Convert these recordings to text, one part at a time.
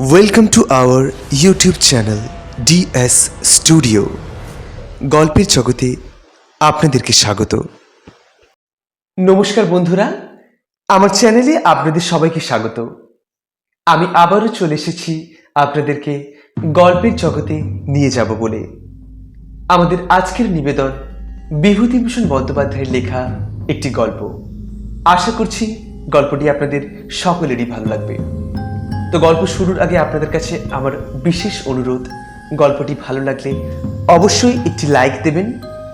Welcome to our YouTube channel DS studio গল্পের জগতে আপনাদেরকে স্বাগত। নমস্কার বন্ধুরা, আমার চ্যানেলে আপনাদের সবাইকে স্বাগত। আমি আবারও চলে এসেছি আপনাদেরকে গল্পের জগতে নিয়ে যাব বলে। আমাদের আজকের নিবেদন বিভূতিভূষণ বন্দ্যোপাধ্যায়ের লেখা একটি গল্প। আশা করছি গল্পটি আপনাদের সকলেরই ভালো লাগবে। তো গল্প শুরুর আগে আপনাদের কাছে আমার বিশেষ অনুরোধ, গল্পটি ভালো লাগলে অবশ্যই একটি লাইক দেবেন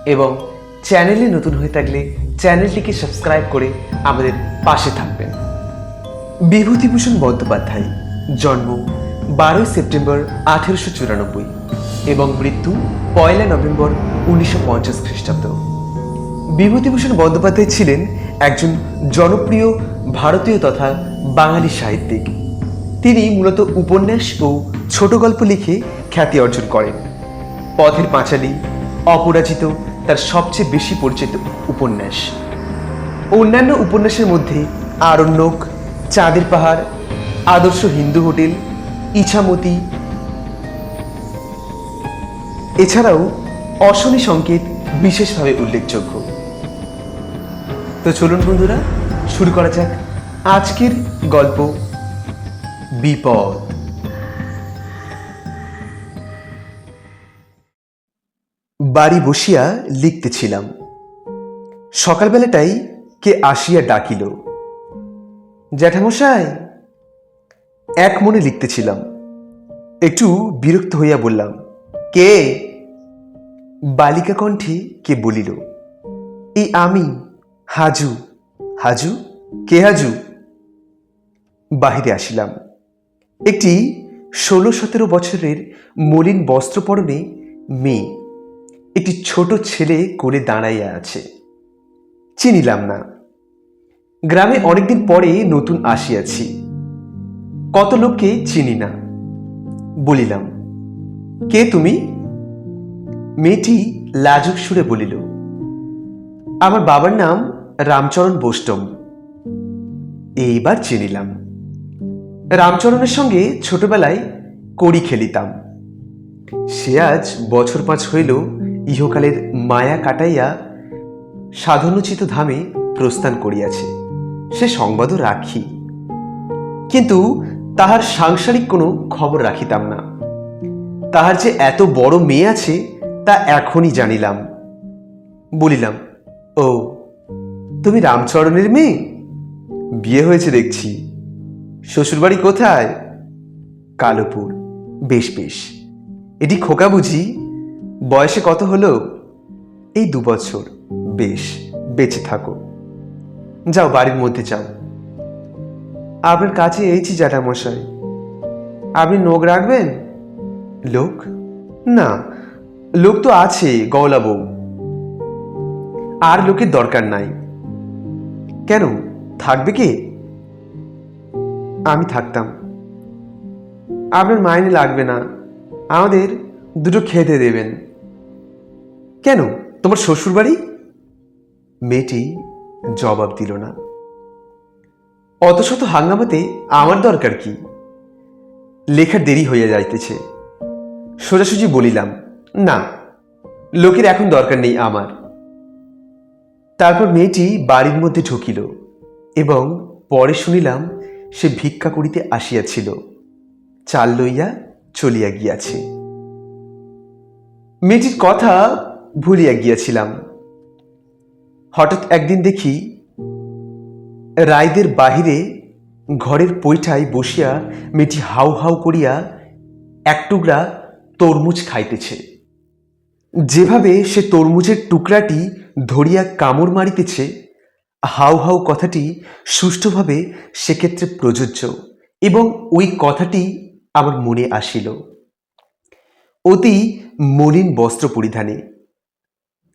এবং চ্যানেলে নতুন হয়ে থাকলে চ্যানেলটিকে সাবস্ক্রাইব করে আমাদের পাশে থাকবেন। বিভূতিভূষণ বন্দ্যোপাধ্যায়, জন্ম বারোই সেপ্টেম্বর আঠেরোশো চুরানব্বই এবং মৃত্যু পয়লা নভেম্বর উনিশশো পঞ্চাশ খ্রিস্টাব্দ। বিভূতিভূষণ বন্দ্যোপাধ্যায় ছিলেন একজন জনপ্রিয় ভারতীয় তথা বাঙালি সাহিত্যিক। তিনি মূলত উপন্যাস ও ছোট গল্প লিখে খ্যাতি অর্জন করেন। পথের পাঁচালী, অপরাজিত, তার সবচেয়ে বেশি পরিচিত উপন্যাস। অন্যান্য উপন্যাসের মধ্যে আরণ্যক, চাঁদের পাহাড়, আদর্শ হিন্দু হোটেল, ইছামতি, এছাড়াও অশনি সংকেত বিশেষভাবে উল্লেখযোগ্য। তো চলুন বন্ধুরা, শুরু করা যাক আজকের গল্প বিপদ। বাড়ি বসিয়া লিখতেছিলাম। সকালবেলাটাই কে আসিয়া ডাকিল। জ্যাঠামশাই, এক মনে লিখতেছিলাম। একটু বিরক্ত হইয়া বললাম, কে? বালিকা কণ্ঠে কে বলিল, এই আমি, হাজু। হাজু? কে হাজু? বাহিরে আসিলাম। একটি ষোলো সতেরো বছরের মলিন বস্ত্র পরনে মেয়ে একটি ছোট ছেলে কোলে দাঁড়াইয়া আছে। চিনিলাম না। গ্রামে অনেকদিন পরে নতুন আসিয়াছি। কত লোককে চিনি না। বলিলাম, কে তুমি? মেয়েটি লাজুক সুরে বলিল, আমার বাবার নাম রামচরণ বোষ্টম এইবার চিনিলাম। রামচরণের সঙ্গে ছোটবেলায় কড়ি খেলিতাম। সে আজ বছর পাঁচ হইল ইহকালের মায়া কাটাইয়া সাধনোচিত ধামে প্রস্থান করিয়াছে। সে সংবাদও রাখি। কিন্তু তাহার সাংসারিক কোনো খবর রাখিতাম না। তাহার যে এত বড় মেয়ে আছে, তা এখনই জানিলাম। বলিলাম, ও, তুমি রামচরণের মেয়ে? বিয়ে হয়েছে দেখছি। শ্বশুরবাড়ি কোথায়? কালোপুর। বেশ বেশ। এটি খোকা বুঝি? বয়সে কত হলো? এই দু বছর। বেশ, বেঁচে থাকো। যাও, বাড়ির মধ্যে যাও। আপনার কাছে এইছি জ্যাঠামশাই। আপনি নোক রাখবেন? লোক? না, লোক তো আছে, গওলা বউ। আর লোকের দরকার নাই। কেন, থাকবে কে? আমি থাকতাম। আপনার মাইনে লাগবে না। আমাদের দুটো খেতে দেবেন। কেন? তোমার শ্বশুর বাড়ি মেয়েটি জবাব দিল না। অত শত হাঙ্গামাতে আমার দরকার কি? লেখার দেরি হইয়া যাইতেছে। সোজাসুজি বলিলাম, না, লোকের এখন দরকার নেই আমার। তারপর মেয়েটি বাড়ির মধ্যে ঢুকিল এবং পরে শুনিলাম সে ভিক্ষা করিতে আসিয়াছিল। চাল লইয়া চলিয়া গিয়াছে। মেয়েটির কথা ভুলিয়া গিয়াছিলাম। হঠাৎ একদিন দেখি রায়দের বাহিরে ঘরের পৈঠায় বসিয়া মেয়েটি হাউ হাউ করিয়া এক টুকরা তরমুজ খাইতেছে। যেভাবে সে তরমুজের টুকরাটি ধরিয়া কামড় মারিতেছে হাউ হাউ কথাটি সুষ্ঠুভাবে সেক্ষেত্রে প্রযোজ্য এবং ওই কথাটি আমার মনে আসিল। অতি মলিন বস্ত্র পরিধানে।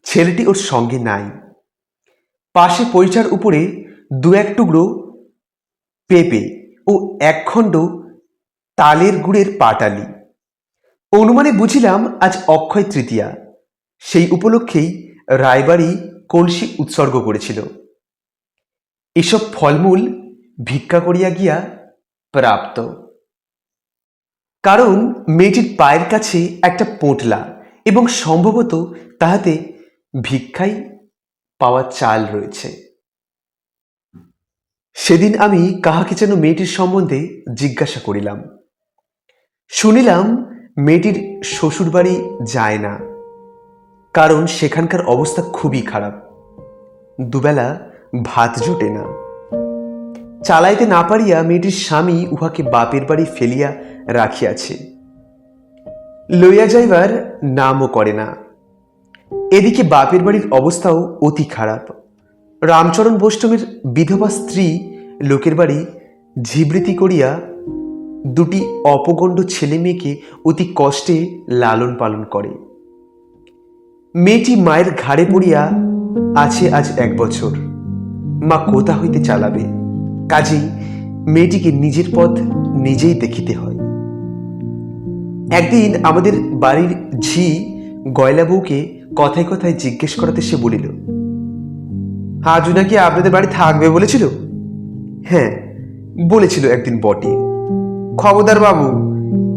ছেলেটি ওর সঙ্গে নাই। পাশে পরিচার উপরে দু এক টুকরো পেঁপে ও একখণ্ড তালের গুড়ের পাটালি। অনুমানে বুঝিলাম আজ অক্ষয় তৃতীয়া। সেই উপলক্ষেই রায়বাড়ি কলসি উৎসর্গ করেছিল। এসব ফলমূল ভিক্ষা করিয়া গিয়া প্রাপ্ত। কারণ মেয়েটির পায়ের কাছে একটা পোঁটলা এবং সম্ভবত তাহাতে ভিক্ষাই পাওয়া চাল রয়েছে। সেদিন আমি কাহাকে যেন মেয়েটির সম্বন্ধে জিজ্ঞাসা করিলাম। শুনিলাম মেয়েটির শ্বশুরবাড়ি যায় না, কারণ সেখানকার অবস্থা খুবই খারাপ। দুবেলা ভাত জোটে না। চালাইতে না পারিয়া মেয়েটির স্বামী উহাকে বাপের বাড়ি ফেলিয়া রাখিয়াছে। লইয়া যাইবার নামও করে না। এদিকে বাপের বাড়ির অবস্থাও অতি খারাপ। রামচরণ বৈষ্ণবের বিধবা স্ত্রী লোকের বাড়ি ঝিবৃতি করিয়া দুটি অপগণ্ড ছেলে মেয়েকে অতি কষ্টে লালন পালন করে। মেয়েটি মায়ের ঘাড়ে পড়িয়া আছে আজ এক বছর। মা কোথা হইতে চালাবে? কাজেই মেয়েটিকে নিজের পথ নিজেই দেখিতে হয়। একদিন আমাদের বাড়ির ঝি গয়লা বউকে কথায় কথায় জিজ্ঞেস করাতে সে বলিল হাজু নাকি আপনাদের বাড়ি থাকবে? বলেছিল। হ্যাঁ বলেছিল একদিন বটে। খবরদার বাবু,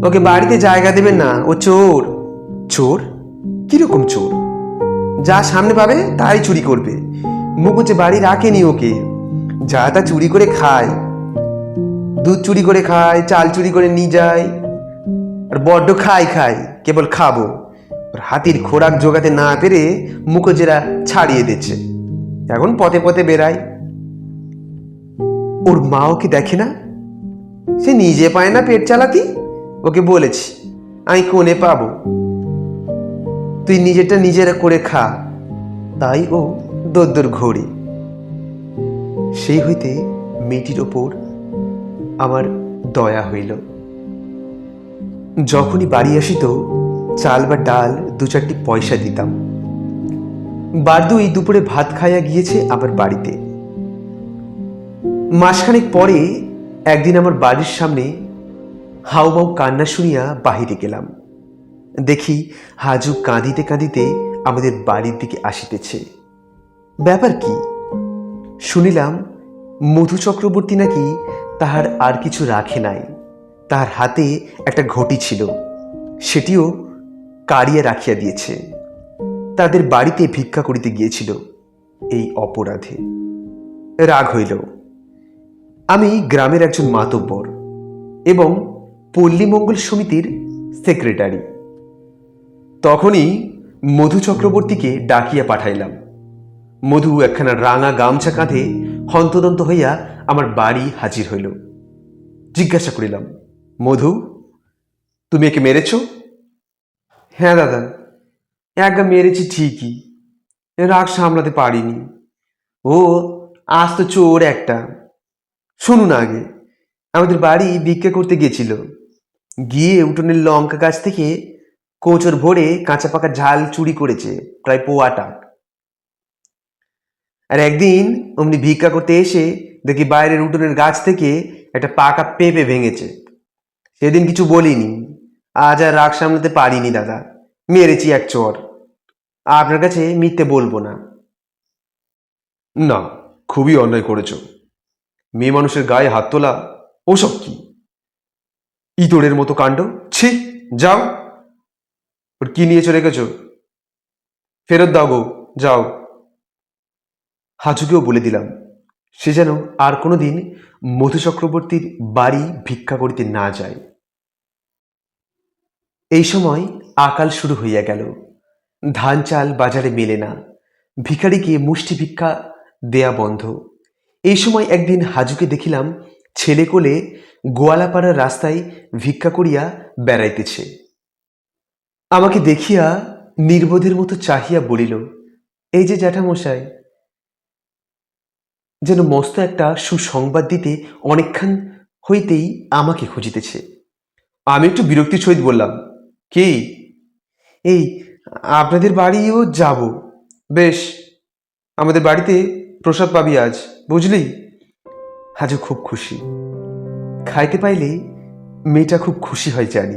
ওকে বাড়িতে জায়গা দেবেন না, ও চোর। চোর? কীরকম চোর? যা সামনে পাবে, তাই চুরি করবে। হচ্ছে বাড়ি রাখেনি ওকে। যা তা চুরি করে খায়। দুধ চুরি করে খায়, চাল চুরি করে নিয়ে যায়। আর বড্ড খাই খাই কেবল খাব। ওর হাতির খোরাক জোগাতে না পেরে মুখোজেরা ছাড়িয়ে দিচ্ছে। এখন পথে পথে বেড়ায়। ওর মা ওকে দেখে না? সে নিজে পায় না পেট চালাতি? ওকে বলেছি, আমি কোণে পাবো? তুই নিজেরটা নিজেরা করে খা। তাই ও দোদ্দুর ঘড়ি। সেই হইতে মেয়েটির ওপর আমার দয়া হইল। যখনই বাড়ি আসিত, চাল বা ডাল দু চারটি পয়সা দিতাম। বারদুই দুপুরে ভাত খাইয়া গিয়েছে আমার বাড়িতে। মাসখানেক পরে একদিন আমার বাড়ির সামনে হাউমাউ কান্না শুনিয়া বাহিরে গেলাম। দেখি হাজু কাঁদিতে কাঁদিতে আমাদের বাড়ির দিকে আসিতেছে। ব্যাপার কি? শুনিলাম মধু চক্রবর্তী নাকি তাহার আর কিছু রাখে নাই। তাহার হাতে একটা ঘটি ছিল। সেটিও কাড়িয়া রাখিয়া দিয়েছে। তাদের বাড়িতে ভিক্ষা করিতে গিয়েছিল এই অপরাধে। রাগ হইল। আমি গ্রামের একজন মাতব্বর এবং পল্লীমঙ্গল সমিতির সেক্রেটারি। তখনই মধু চক্রবর্তীকে ডাকিয়া পাঠাইলাম। মধু একখানা রাঙা গামছা কাঁধে হন্তদন্ত হইয়া আমার বাড়ি হাজির হইল। জিজ্ঞাসা করিলাম, মধু, তুমি একে মেরেছ? হ্যাঁ দাদা একগা মেরেছি ঠিকই, রাগ সামলাতে পারিনি। ও, আজ তো চোর একটা। শুনুন আগে, আমাদের বাড়ি ভিক্ষা করতে গেছিল। গিয়ে উঠোনের লঙ্কা গাছ থেকে কোচর ভরে কাঁচা পাকা ঝাল চুরি করেছে, প্রায় পোয়াটা। আর একদিন অমনি ভিক্ষা করতে এসে দেখি বাইরের উঠোনের গাছ থেকে একটা পাকা পেঁপে ভেঙেছে। সেদিন কিছু বলিনি। আজ আর রাগ সামলাতে পারিনি দাদা। মেরেছি এক চর। আপনার কাছে মিথ্যে বলব না। না, খুবই অন্যায় করেছ। মেয়ে মানুষের গায়ে হাত তোলা, ওসব কি? ইতরের মতো কাণ্ড? ছি, যাও। ওর কি নিয়েছো রেখেছ? ফেরত দাও গো, যাও। হাজুকেও বলে দিলাম, সে যেন আর কোনোদিন মধু চক্রবর্তীর বাড়ি ভিক্ষা করিতে না যায়। এই সময় আকাল শুরু হইয়া গেল। ধান চাল বাজারে মেলে না। ভিখারিকে মুষ্টি ভিক্ষা দেয়া বন্ধ। এই সময় একদিন হাজুকে দেখিলাম ছেলে কোলে গোয়ালাপাড়ার রাস্তায় ভিক্ষা করিয়া বেড়াইতেছে। আমাকে দেখিয়া নির্বোধের মতো চাহিয়া বলিল, এই যে জ্যাঠামশাই যেন মস্ত একটা সুসংবাদ দিতে অনেকক্ষণ হইতেই আমাকে খুঁজিতেছে। আমি একটু বিরক্তির সহিত বললাম, কি? এই, আপনাদের বাড়িও যাব। বেশ, আমাদের বাড়িতে প্রসাদ পাবি আজ, বুঝলি? হাজু খুব খুশি। খাইতে পাইলে মেয়েটা খুব খুশি হয় জানি।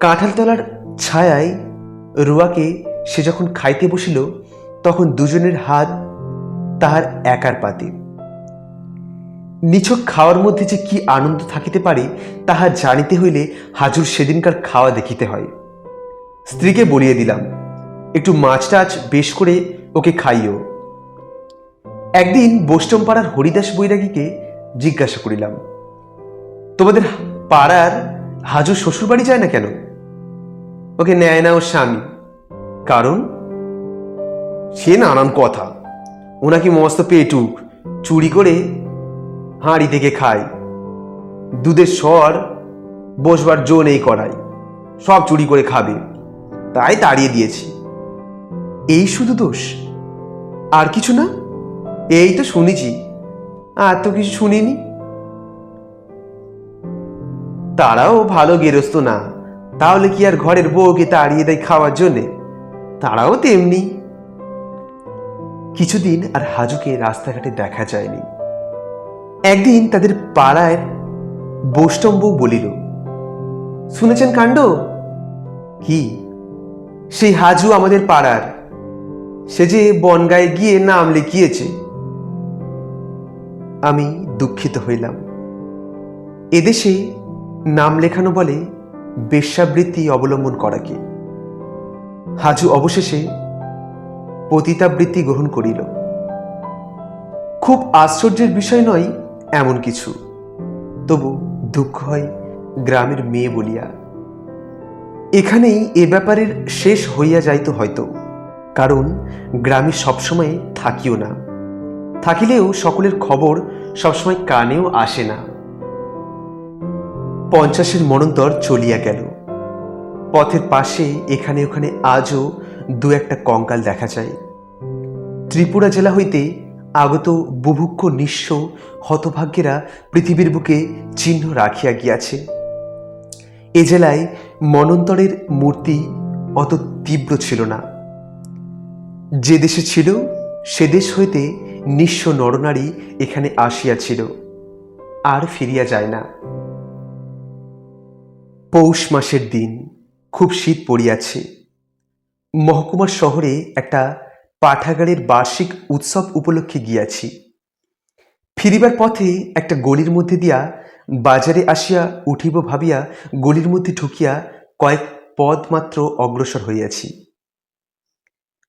কাঁঠালতলার ছায়ায় রুয়াকে সে যখন খাইতে বসিল, তখন দুজনের হাত তাহার একার পাতি। নিছক খাওয়ার মধ্যে যে কি আনন্দ থাকিতে পারে, তাহা জানিতে হইলে হাজুর সেদিনকার খাওয়া দেখিতে হয়। স্ত্রীকে বলিয়ে দিলাম, একটু মাছ টাছ বেশ করে ওকে খাইও। একদিন বোষ্টমপাড়ার হরিদাস বৈরাগীকে জিজ্ঞাসা করিলাম, তোমাদের পাড়ার হাজু শ্বশুরবাড়ি যায় না কেন? ওকে নেয় না ওর স্বামী। কারণ? সে নানান কথা। ওনাকে মস্ত পেটুক, চুরি করে হাঁড়ি থেকে খায়। দুধের স্বর বসবার জো নেই করাই সব চুরি করে খাবে। তাই তাড়িয়ে দিয়েছি। এই শুধু দোষ? আর কিছু না? এই তো শুনেছি। আর তো কিছু শুনিনি। তারাও ভালো গেরস্ত না, তাহলে কি আর ঘরের বউকে তাড়িয়ে দেয় খাওয়ার জন্যে? তারাও তেমনি। কিছুদিন আর হাজুকে রাস্তাঘাটে দেখা যায়নি। একদিন তাদের পাড়ায় বৈষ্ণব বলিল, শুনেছেন কাণ্ড? কি? সেই হাজু আমাদের পাড়ার। সে যে বনগায় গিয়ে নাম লিখিয়েছে। আমি দুঃখিত হইলাম। এদেশে নাম লেখানো বলে বেশ্যাবৃত্তি অবলম্বন করাকে। হাজু অবশেষে পতিতাবৃত্তি গ্রহণ করিল। খুব আশ্চর্যের বিষয় নয় এমন কিছু। তবু দুঃখ হয় গ্রামের মেয়ে বলিয়া। এখানেই এ ব্যাপারের শেষ হইয়া যাইত হয়তো, কারণ গ্রামে সবসময় থাকিও না। থাকিলেও সকলের খবর সবসময় কানেও আসে না। পঞ্চাশের মনন্তর চলিয়া গেল। পথের পাশে এখানে ওখানে আজও দু একটা কঙ্কাল দেখা যায়। ত্রিপুরা জেলা হইতে আগত বুভুক্ষ নিঃস্ব হতভাগ্যেরা পৃথিবীর বুকে চিহ্ন রাখিয়া গিয়াছে। এ জেলায় মনন্তরের মূর্তি অত তীব্র ছিল না। যে দেশে ছিল, সে দেশ হইতে নিঃস্ব নরনারী এখানে আসিয়াছিল, আর ফিরিয়া যায় না। পৌষ মাসের দিন খুব শীত পড়িয়াছে। মহকুমার শহরে একটা পাঠাগারের বার্ষিক উৎসব উপলক্ষে গিয়াছি। ফিরিবার পথে একটা গলির মধ্যে দিয়া বাজারে আসিয়া উঠিব ভাবিয়া গলির মধ্যে ঢুকিয়া কয়েক পদ মাত্র অগ্রসর হইয়াছি।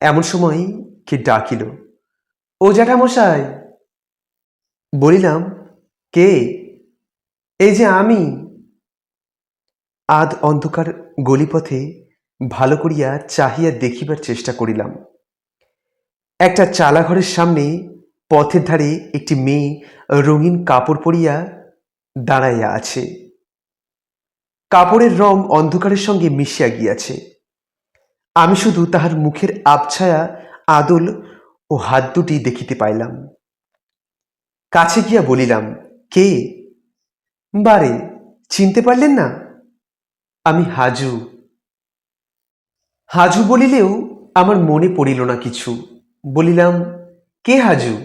এমন সময় কে ডাকিল, ও জ্যাঠামশাই! বলিলাম, কে? এই যে আমি! আধ অন্ধকার গলিপথে ভালো করিয়া চাহিয়া দেখিবার চেষ্টা করিলাম। একটা চালাঘরের সামনে পথের ধারে একটি মেয়ে রঙিন কাপড় পরিয়া দাঁড়াইয়া আছে। কাপড়ের রং অন্ধকারের সঙ্গে মিশিয়া গিয়াছে। আমি শুধু তাহার মুখের আবছায়া, আদল ও হাত দুটি দেখিতে পাইলাম। কাছে গিয়া বলিলাম, কে? বারে, চিনতে পারলেন না? আমি হাজু। হাজু বলিলেও আমার মনে পড়িল না কিছু। বলিলাম, কে হাজু?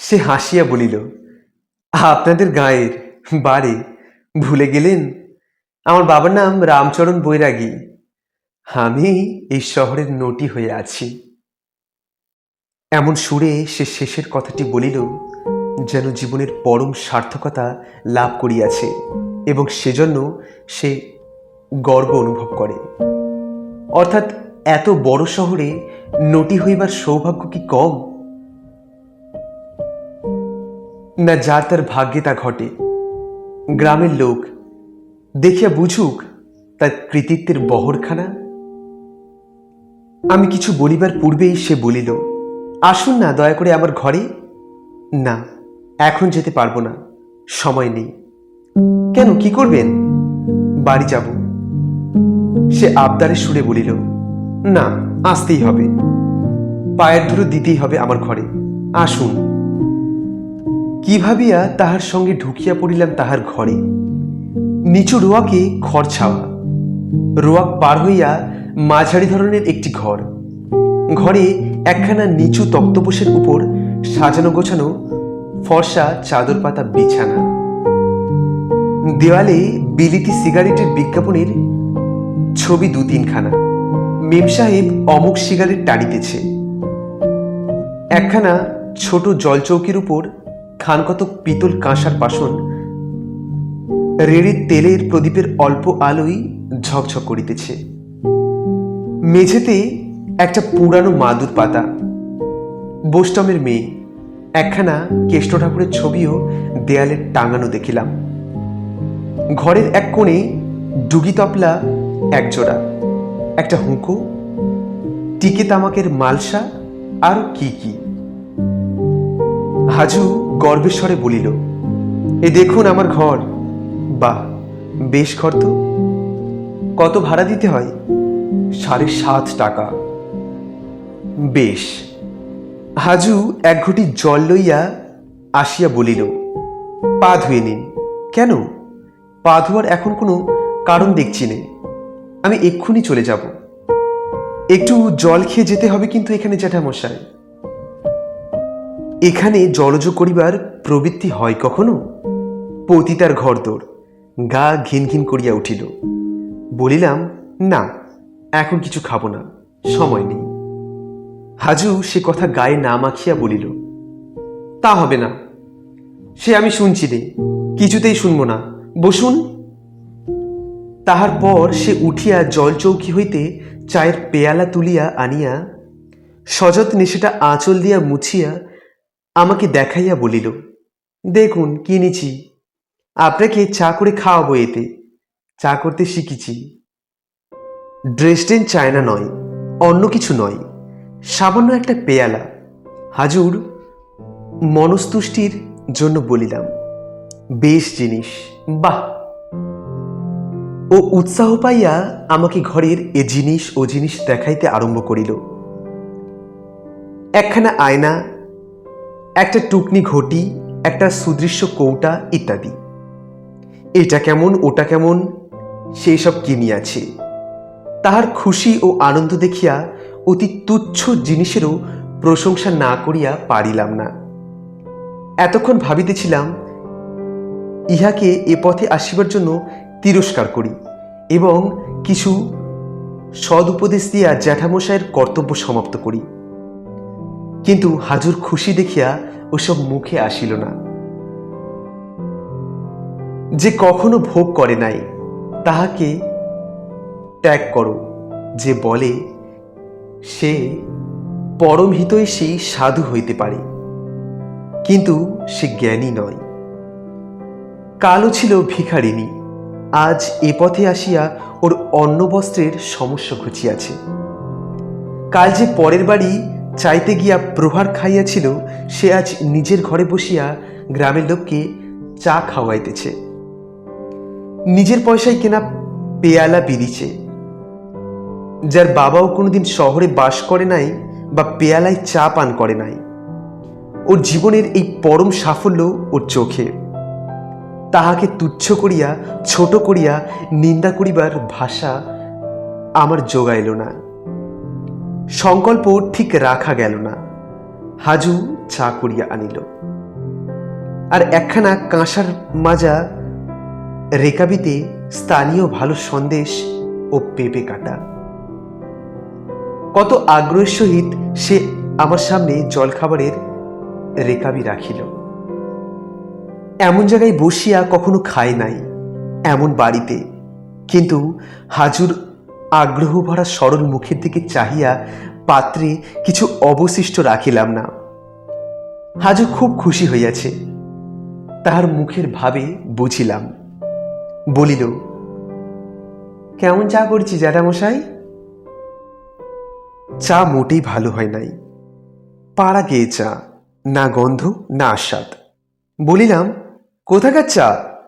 সে হাসিয়া বলিল, আপনাদের গায়ের বারে ভুলে গেলেন? আমার বাবার নাম রামচরণ বৈরাগী। আমি এই শহরের নটি হয়ে আছি। এমন সুরে সে শেষের কথাটি বলিল, যেন জীবনের পরম সার্থকতা লাভ করিয়াছে এবং সেজন্য সে গর্ব অনুভব করে। অর্থাৎ এত বড় শহরে নটি হইবার সৌভাগ্য কি কম? না যার তার ভাগ্যে তা ঘটে। গ্রামের লোক দেখিয়া বুঝুক তার কৃতিত্বের বহরখানা। আমি কিছু বলিবার পূর্বেই সে বলিল, আসুন না দয়া করে আমার ঘরে। না, এখন যেতে পারব না। সময় নেই। কেন, কি করবেন? বাড়ি যাব। সে আবদারের সুরে বলিল, না, আসতেই হবে। পায়ের ধুলো দিতেই হবে আমার ঘরে। আসুন। কি ভাবিয়া তাহার সঙ্গে ঢুকিয়া পড়িলাম তাহার ঘরে। নিচু রোয়াকে খড় ছাওয়া। রোয়াক পার হইয়া মাঝারি ধরনের একটি ঘর। ঘরে একখানা নিচু তক্তপোষের উপর সাজানো গোছানো ফর্সা চাদর পাতা বিছানা। দেওয়ালে বিলিতি সিগারেটের বিজ্ঞাপনের ছবি দু তিনখানা মেম সাহেব অমুক সিগারেট টানিতেছে। একখানা ছোট জলচৌকির উপর খানকত পিতল কাঁসার বাসন রেড়ির তেলের প্রদীপের অল্প আলোই ঝকঝক করিতেছে। মেঝেতে একটা পুরানো মাদুর পাতা বোস্টমের মেয়ে, একখানা কেষ্ট ঠাকুরের ছবিও দেয়ালে টাঙানো দেখিলাম। ঘরের এক কোণে ডুগি তপলা এক জোড়া। একটা হুঁকো, টিকে তামাকের মালসা, আর কি কি। হাজু গর্বের স্বরে বলিল, এ দেখুন আমার ঘর। বাহ, বেশ ঘর তো। কত ভাড়া দিতে হয়? সাড়ে সাত টাকা। বেশ। হাজু এক ঘটি জল লইয়া আসিয়া বলিল, পা ধুয়ে নিন। কেন? পা ধোয়ার এখন কোনো কারণ দেখছি নে। আমি এক্ষুনি চলে যাব। একটু জল খেয়ে যেতে হবে কিন্তু এখানে জ্যাঠামশাই এখানে জলজ করিবার প্রবৃত্তি হয় কখনো? পতিতার ঘর তোর গা ঘিন ঘিন করিয়া উঠিল। বলিলাম, না, এখন কিছু খাব না, সময় নেই। হাজু সে কথা গায়ে না মাখিয়া বলিল, তা হবে না। সে আমি শুনছি রে কিছুতেই শুনব না। বসুন। তাহার পর সে উঠিয়া জলচৌকি হইতে চায়ের পেয়ালা তুলিয়া আনিয়া সযত্নে সেটা আঁচল দিয়া মুছিয়া আমাকে দেখাইয়া বলিল, দেখুন কিনেছি আপনাকে চা করে খাওয়াবো এতে। চা করতে শিখেছি। ড্রেসডেন চায়না নয়, অন্য কিছু নয়, সামান্য একটা পেয়ালা। হাজুর, মনস্তুষ্টির জন্য বলিলাম, বেশ জিনিস। বাহ! ও উৎসাহ পাইয়া আমাকে ঘরের এ জিনিস ও জিনিস দেখাইতে আরম্ভ করিল। একখানা আয়না, একটা টুকনি ঘটি, একটা সুদৃশ্য কৌটা ইত্যাদি। এটা কেমন, ওটা কেমন সেই সব কিনিয়াছে। তাহার খুশি ও আনন্দ দেখিয়া অতি তুচ্ছ জিনিসেরও প্রশংসা না করিয়া পারিলাম না। এতক্ষণ ভাবিতেছিলাম, ইহাকে এ পথে আসিবার জন্য তিরস্কার করি। এবং কিছু সদুপদেশ দিয়া জ্যাঠামশাইয়ের কর্তব্য সমাপ্ত করি। কিন্তু হাজুর খুশি দেখিয়া ওসব মুখে আসিল না। যে কখনো ভোগ করে নাই, তাহাকে ত্যাগ করো, যে বলে, সে পরম হিতৈষী সাধু হইতে পারে। কিন্তু সে জ্ঞানী নয়। কালো ছিল ভিখারিণী। আজ এ পথে আসিয়া ওর অন্ন বস্ত্রের সমস্যা ঘুচিয়াছে। কাল যে পরের বাড়ি চাইতে গিয়া প্রহার খাইয়াছিল, সে আজ নিজের ঘরে বসিয়া গ্রামের লোককে চা খাওয়াইতেছে। নিজের পয়সায় কেনা পেয়ালা বিরিছে। যার বাবাও কোনোদিন শহরে বাস করে নাই বা পেয়ালায় চা পান করে নাই। ওর জীবনের এই পরম সাফল্য ওর চোখে। তাহাকে তুচ্ছ করিয়া, ছোট করিয়া নিন্দা করিবার ভাষা আমার যোগাইল না। সংকল্প ঠিক রাখা গেল না। হাজু চা করিয়া আনিল। আর একখানা কাঁসার মাজা রেকাবিতে স্থানীয় ভালো সন্দেশ ও পেঁপে কাটা। কত আগ্রহের সহিত সে আমার সামনে জলখাবারের রেকাবি রাখিল। এমন জায়গায় বসিয়া কখনো খায় নাই, এমন বাড়িতে। কিন্তু হাজুর আগ্রহ ভরা সরল মুখের দিকে চাহিয়া পাত্রে কিছু অবশিষ্ট রাখিলাম না। হাজু খুব খুশি হইয়াছে। তাহার মুখের ভাবে বুঝিলাম। বলিল, কেমন চা করছি জ্যাঠামশাই? চা মোটেই ভালো হয় নাই। পাড়া গেয়ে চা, না গন্ধ, না আস্বাদ বলিলাম কোথাকার চা?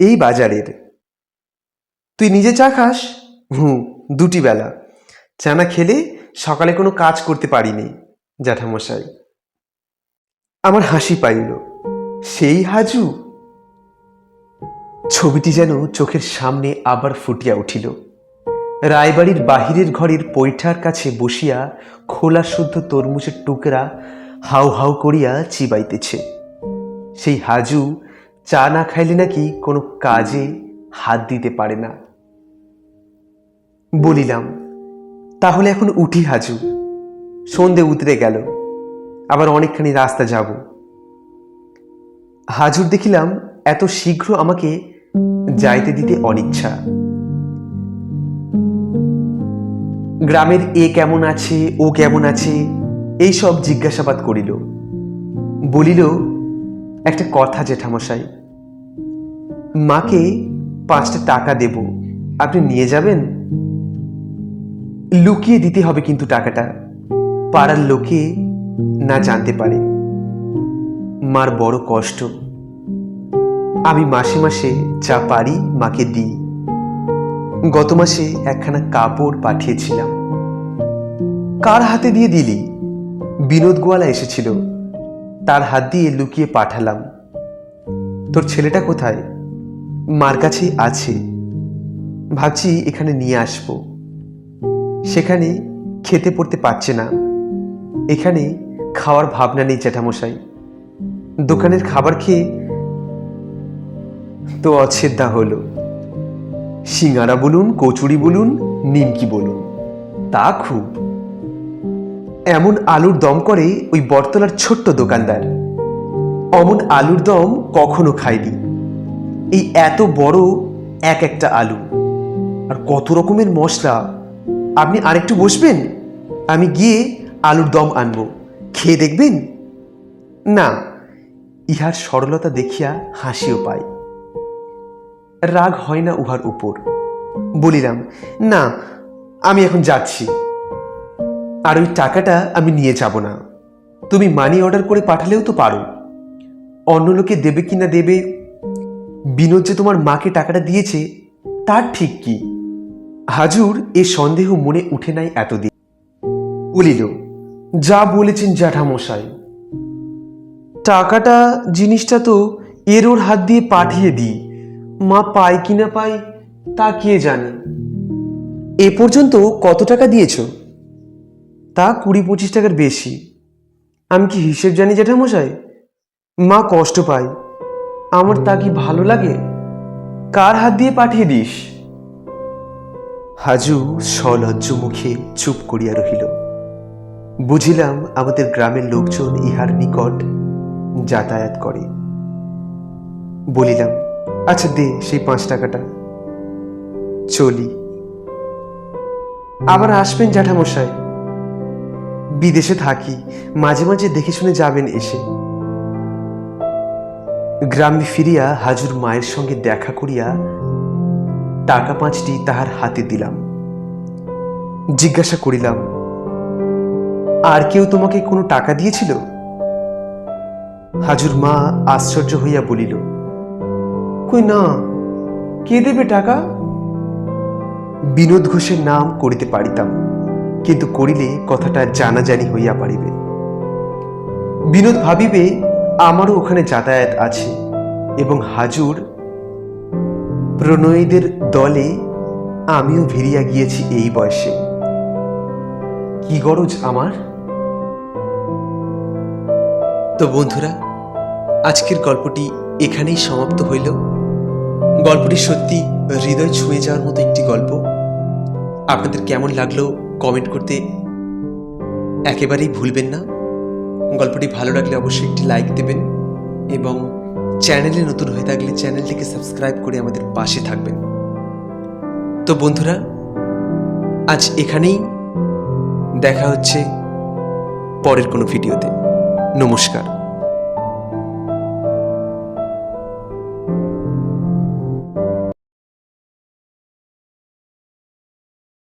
এই বাজারের। তুই নিজে চা খাস? হুম, দুটি বেলা। চা না খেলে সকালে কোনো কাজ করতে পারিনি, জ্যাঠামশাই। আমার হাসি পাইল। সেই হাজু? ছবিটি যেন চোখের সামনে আবার ফুটিয়া উঠিল। রায়বাড়ির বাহিরের ঘরের পৈঠার কাছে বসিয়া খোলা শুদ্ধ তরমুজের টুকরা হাউ হাউ করিয়া চিবাইতেছে। সেই হাজু চা না খাইলে নাকি কোনো কাজে হাত দিতে পারে না। বলিলাম, তাহলে এখন উঠি হাজু। সন্ধে উতরে গেল, আবার অনেকখানি রাস্তা যাব। হাজুর দেখিলাম এত শীঘ্র আমাকে যাইতে দিতে অনিচ্ছা। গ্রামের এ কেমন আছে, ও কেমন আছে, এই সব জিজ্ঞাসাবাদ করিল। বলিল একটা কথা জেঠামশাই। মাকে পাঁচটা টাকা দেব। আপনি নিয়ে যাবেন? লুকিয়ে দিতে হবে কিন্তু টাকাটা। পাড়ার লোকে না জানতে পারে। মার বড় কষ্ট। আমি মাসে মাসে যা পারি মাকে দিই। গত মাসে একখানা কাপড় পাঠিয়েছিলাম। কার হাতে দিয়ে দিলি? বিনোদ গোয়ালা এসেছিল। তার হাত দিয়ে লুকিয়ে পাঠালাম। তোর ছেলেটা কোথায়? মার কাছেই আছে। ভাবছি এখানে নিয়ে আসব। সেখানে খেতে পড়তে পারছে না। এখানে খাওয়ার ভাবনা নেই জ্যাঠামশাই। দোকানের খাবার খেয়ে তো অছেদ্যা হলো। সিঙ্গারা বলুন, কচুরি বলুন, নিমকি বলুন। তা খুব। এমন আলুর দম করে ওই বটতলার ছোট্ট দোকানদার। অমন আলুর দম কখনো খাইনি এই এত বড় এক একটা আলু। আর কত রকমের মশলা। আপনি আরেকটু বসবেন? আমি গিয়ে আলুর দম আনব। খেয়ে দেখবেন? না। ইহার সরলতা দেখিয়া হাসিও পায়। রাগ হয় না উহার উপর। বলিলাম, না, আমি এখন যাচ্ছি। আর ওই টাকাটা আমি নিয়ে যাব না। তুমি মানি অর্ডার করে পাঠালেও তো পারো। অন্য লোকে দেবে কি না দেবে, বিনোদ যে তোমার মাকে টাকাটা দিয়েছে, তার ঠিক কি? হাজুর এ সন্দেহ মনে উঠে নাই এতদিন। বলিল, যা বলেছেন জ্যাঠামশাই। টাকাটা, জিনিসটা তো এর ওর হাত দিয়ে পাঠিয়ে দিই। মা পায় কি না পায়, তা কে জানে? এ পর্যন্ত কত টাকা দিয়েছ? তা কুড়ি পঁচিশ টাকার বেশি। আমি কি হিসেব জানি জ্যাঠামশাই মা কষ্ট পায়। আমার তা কি ভালো লাগে? কার হাত দিয়ে পাঠিয়ে দিস? হাজু সলজ্জ মুখে চুপ করিয়া রহিল। বুঝিলাম আমাদের গ্রামের লোকজন ইহার নিকট যাতায়াত করে। বলিলাম আচ্ছা দে সেই পাঁচ টাকাটা। চলি। আবার আসবেন জ্যাঠামশাই বিদেশে থাকি, মাঝে মাঝে দেখে শুনে যাবেন এসে। গ্রামে ফিরিয়া হাজুর মায়ের সঙ্গে দেখা করিয়া টাকা পাঁচটি তাহার হাতে দিলাম। জিজ্ঞাসা করিলাম, আর কেউ তোমাকে কোনো টাকা দিয়েছিল? হাজুর মা আশ্চর্য হইয়া বলিল, কই না, কে দেবে টাকা? বিনোদ ঘোষের নাম করিতে পারিতাম। কিন্তু করিলে কথাটা জানাজানি হইয়া পারিবে। বিনোদ ভাবিবে, আমারও ওখানে যাতায়াত আছে এবং হাজুর প্রণয়ীদের দলে আমিও ভিড়িয়া গিয়েছি এই বয়সে। কি গরজ আমার? তো বন্ধুরা, আজকের গল্পটি এখানেই সমাপ্ত হইল। গল্পটি সত্যি হৃদয় ছুঁয়ে যাওয়ার মতো একটি গল্প। আপনাদের কেমন লাগল কমেন্ট করতে একেবারেই ভুলবেন না। গল্পটি ভালো লাগলে অবশ্যই একটি লাইক দেবেন এবং চ্যানেলে নতুন হয়ে থাকলে চ্যানেলটিকে সাবস্ক্রাইব করে আমাদের পাশে থাকবেন। তো বন্ধুরা, আজ এখানেই দেখা হচ্ছে পরের কোনো ভিডিওতে নমস্কার।